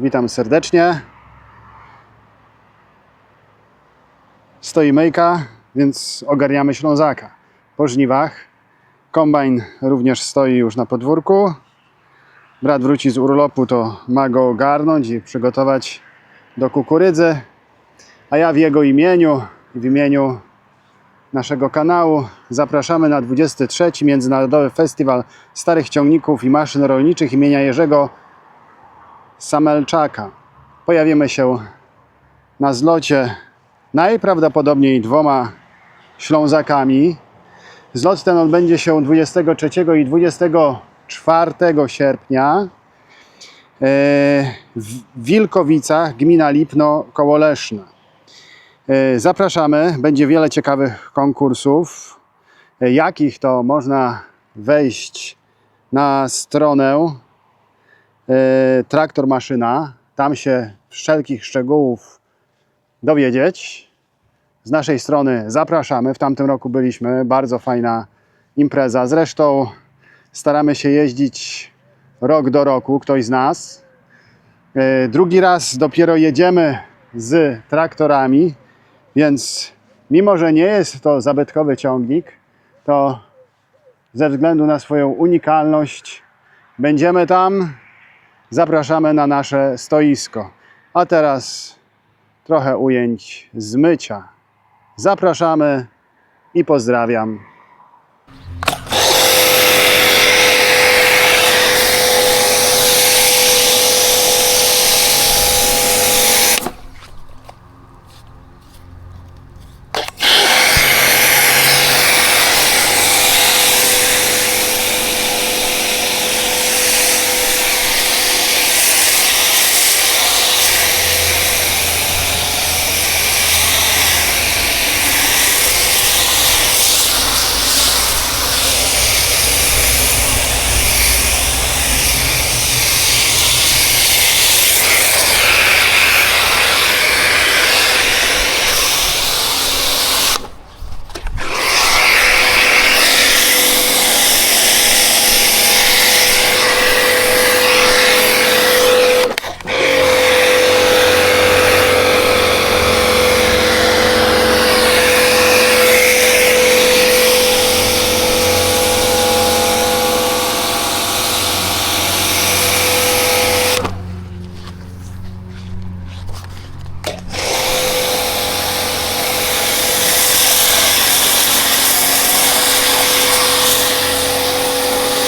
Witam serdecznie. Stoi myjka, więc ogarniamy Ślązaka. Po żniwach. Kombajn również stoi już na podwórku. Brat wróci z urlopu, to ma go ogarnąć i przygotować do kukurydzy. A ja w jego imieniu, w imieniu naszego kanału zapraszamy na 23. Międzynarodowy Festiwal Starych Ciągników i Maszyn Rolniczych imienia Jerzego Samelczaka. Pojawimy się na zlocie najprawdopodobniej dwoma Ślązakami. Zlot ten odbędzie się 23 i 24 sierpnia e, w Wilkowicach, gmina Lipno koło Leszna. E, Zapraszamy, będzie wiele ciekawych konkursów. E, Jakich to można wejść na stronę Traktor Maszyna. Tam się wszelkich szczegółów dowiedzieć. Z naszej strony zapraszamy. W tamtym roku byliśmy. Bardzo fajna impreza. Zresztą staramy się jeździć rok do roku, ktoś z nas. E, Drugi raz dopiero jedziemy z traktorami, więc mimo, że nie jest to zabytkowy ciągnik, to ze względu na swoją unikalność będziemy tam. Zapraszamy na nasze stoisko. A teraz trochę ujęć z mycia. Zapraszamy i pozdrawiam.